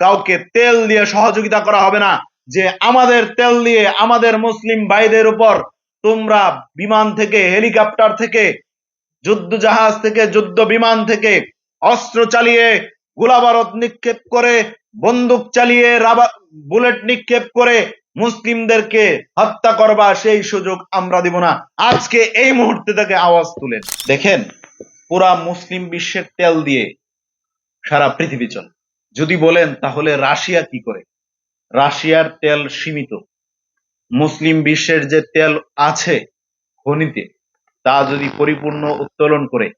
কাউকে তেল দিয়ে সহযোগিতা করা হবে না, যে আমাদের তেল দিয়ে আমাদের মুসলিম ভাইদের উপর তোমরা বিমান থেকে, হেলিকপ্টার থেকে যুদ্ধ জাহাজ থেকে যুদ্ধ বিমান থেকে অস্ত্র চালিয়ে গোলাবারত নিক্ষেপ করে, বন্দুক চালিয়ে রাবা, বুলেট নিক্ষেপ করে মুসলিমদেরকে হত্যা করবা, সেই সুযোগ আমরা দিব না। আজকে এই মুহূর্তে থেকে আওয়াজ তুলেন দেখেন, পুরা মুসলিম বিশ্বের তেল দিয়ে সারা পৃথিবী চলে যদি বলেন, তাহলে রাশিয়া কি করে? রাশিয়ার তেল সীমিত। মুসলিম বিশ্বের যে তেল আছে খনিতে, তা যদি পরিপূর্ণ উত্তোলন করে,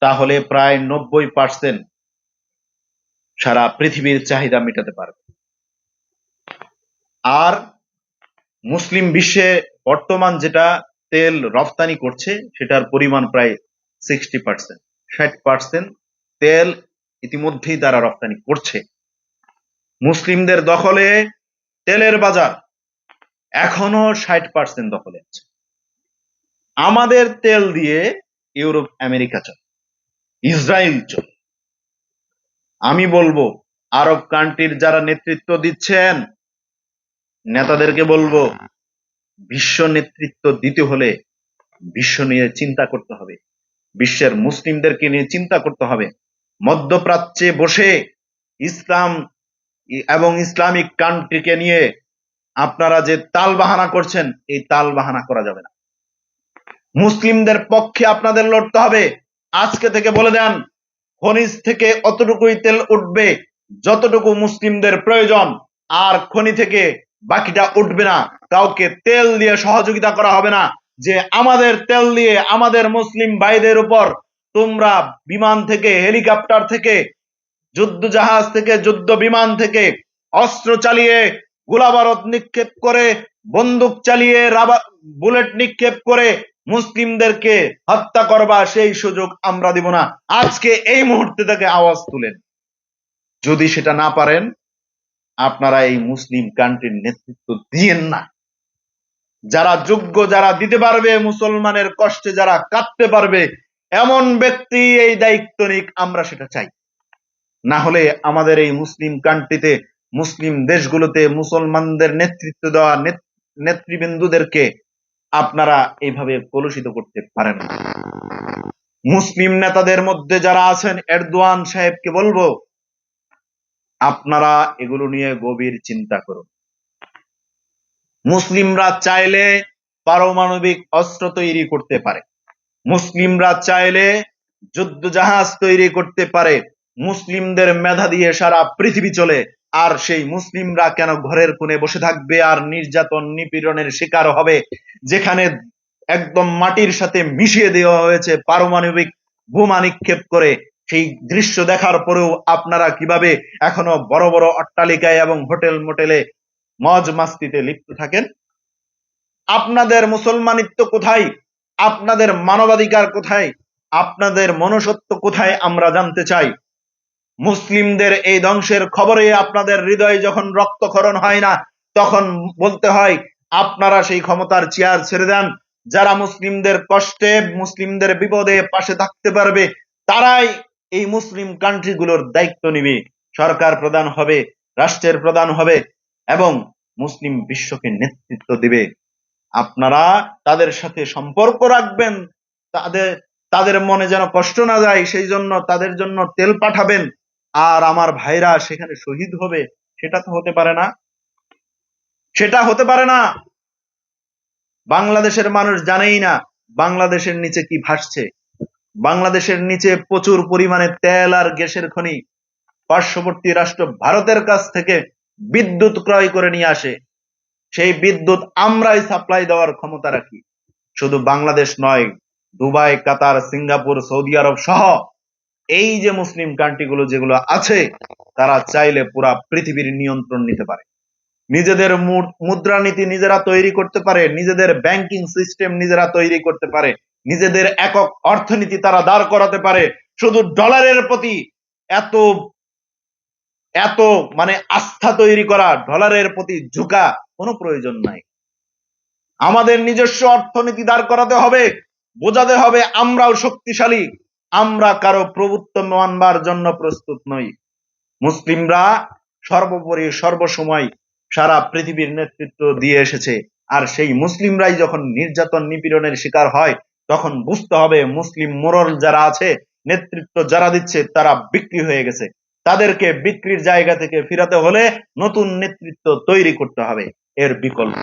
তাহলে প্রায় নব্বই পার্সেন্ট সারা পৃথিবীর চাহিদা মেটাতে পারবে। আর মুসলিম বিশ্বে বর্তমান যেটা তেল রফতানি করছে, সেটার পরিমাণ প্রায় সিক্সটি পার্সেন্ট, ষাট পার্সেন্ট তেল ইতিমধ্যেই তারা রফতানি করছে। মুসলিমদের দখলে তেলের বাজার এখনও ষাট পার্সেন্ট দখলে আছে। আমাদের তেল দিয়ে ইউরোপ, আমেরিকা চলে, ইসরায়েল চলে। আমি বলব, আরব কান্ট্রির যারা নেতৃত্ব দিচ্ছেন, নেতাদেরকে বলব, বিশ্ব নেতৃত্ব দিতে হলে বিশ্ব নিয়ে চিন্তা করতে হবে। বিশ্বের মুসলিমদেরকে নিয়ে চিন্তা করতে হবে। মধ্যপ্রাচ্যে বসে ইসলাম এবং ইসলামিক কান্ট্রিকে নিয়ে আপনারা যে তাল বাহানা করছেন, এই তাল বাহানা করা যাবে না। মুসলিমদের পক্ষে আপনাদের লড়তে হবে। আজকে থেকে বলে দেন, খনিজ থেকে অতটুকুই তেল উঠবে, যতটুকু মুসলিমদের প্রয়োজন। আর খনি থেকে বাকিটা উঠবে না। কাউকে তেল দিয়ে সহযোগিতা করা হবে না। যে আমাদের তেল দিয়ে আমাদের মুসলিম ভাইদের উপর তোমরা বিমান থেকে, হেলিকপ্টার থেকে যুদ্ধ জাহাজ থেকে যুদ্ধ বিমান থেকে অস্ত্র চালিয়ে গোলাবারত নিক্ষেপ করে, বন্দুক চালিয়ে, রাবা, বুলেট নিক্ষেপ করে মুসলিমদেরকে হত্যা করবা সেই সুযোগ আমরা দিব না। আজকে এই মুহূর্তে থেকে আওয়াজ তুলেন। যদি সেটা না পারেন, আপনারা এই মুসলিম কান্ট্রির নেতৃত্ব দিয়েন না। যারা যোগ্য, যারা দিতে পারবে, মুসলমানের কষ্টে যারা কাঁদতে পারবে এমন ব্যক্তি এই দায়িত্ব নিক, আমরা সেটা চাই। না হলে আমাদের এই মুসলিম কান্ট্রিতে, মুসলিম দেশগুলোতে মুসলমানদের নেতৃত্ব দেওয়া নেতৃবৃন্দুদেরকে আপনারা এইভাবে কলুষিত করতে পারেন মুসলিম নেতাদের মধ্যে যারা আছেন, এরদোয়ান সাহেবকে বলব, আপনারা এগুলো নিয়ে গভীর চিন্তা করুন। মুসলিমরা চাইলে পারমাণবিক অস্ত্র তৈরি করতে পারে। মুসলিমরা চাইলে যুদ্ধ জাহাজ তৈরি করতে পারে। মুসলিমদের মেধা দিয়ে সারা পৃথিবী চলে। আর সেই মুসলিমরা কেন ঘরের কোণে বসে থাকবে? আর নির্যাতন নিপীড়নের শিকার হবে? যেখানে একদম মাটির সাথে মিশিয়ে দেওয়া হয়েছে পারমাণবিক বোমা নিক্ষেপ করে। সেই দৃশ্য দেখার পরেও আপনারা কীভাবে এখনও বড় বড় অট্টালিকায় এবং হোটেল মোটেলে মজ মাস্তিতে লিপ্ত থাকেন? আপনাদের মুসলমানিত্ব কোথায়? আপনাদের মানবাধিকার কোথায়? আপনাদের মনুষ্যত্ব কোথায় আমরা জানতে চাই? মুসলিমদের এই ধ্বংসের খবরে আপনাদের হৃদয় যখন রক্তক্ষরণ হয় না, তখন বলতে হয়, আপনারা সেই ক্ষমতার চেয়ার ছেড়ে দেন। যারা মুসলিমদের কষ্টে, মুসলিমদের বিপদে পাশে থাকতে পারবে, তারাই এই মুসলিম কান্ট্রিগুলোর দায়িত্ব নিবে। সরকার প্রধান হবে, রাষ্ট্রের প্রধান হবে, এবং মুসলিম বিশ্বকে নেতৃত্ব দিবে। আপনারা তাদের সাথে সম্পর্ক রাখবেন, তাদের তাদের মনে যেন কষ্ট না যায়, সেই জন্য তাদের জন্য তেল পাঠাবেন, আর আমার ভাইরা সেখানে শহীদ হবে, সেটা তো হতে পারে না। সেটা হতে পারে না। বাংলাদেশের মানুষ জানেই না, বাংলাদেশের নিচে কি ভাসছে। বাংলাদেশের নিচে প্রচুর পরিমাণে তেল আর গ্যাসের খনি। পার্শ্ববর্তী রাষ্ট্র ভারতের কাছ থেকে বিদ্যুৎ ক্রয় করে নিয়ে আসে। সেই বিদ্যুৎ আমরাই সাপ্লাই দেওয়ার ক্ষমতা রাখি। শুধু বাংলাদেশ নয়, Dubai, Qatar, Singapore, Saudi Arabia সহ এই যে মুসলিম কান্ট্রিগুলো যেগুলো আছে, তারা চাইলে পুরা পৃথিবীর নিয়ন্ত্রণ নিতে পারে। নিজেদের মুদ্রানীতি নিজেরা তৈরি করতে পারে, নিজেদের ব্যাংকিং সিস্টেম নিজেরা তৈরি করতে পারে, নিজেদের একক অর্থনীতি তারা দাঁড় করাতে পারে। শুধু ডলারের প্রতি এত এত মানে আস্থা তৈরি করা ডলারের প্রতি ঝুঁকা কোনো প্রয়োজন নাই। আমাদের নিজস্ব অর্থনীতি দাঁড় করাতে হবে, বোঝাতে হবে আমরাও শক্তিশালী, আমরা কারও প্রভুত্ব মানবার জন্য প্রস্তুত নই। মুসলিমরা সর্বোপরি সর্বসময় সারা পৃথিবীর নেতৃত্ব দিয়ে এসেছে, আর সেই মুসলিমরাই যখন নির্যাতন নিপীড়নের শিকার হয়, তখন বুঝতে হবে মুসলিম মোরল যারা আছে, নেতৃত্ব যারা দিচ্ছে, তারা বিক্রি হয়ে গেছে। তাদেরকে বিক্রির জায়গা থেকে ফিরাতে হলে নতুন নেতৃত্ব তৈরি করতে হবে। এর বিকল্প।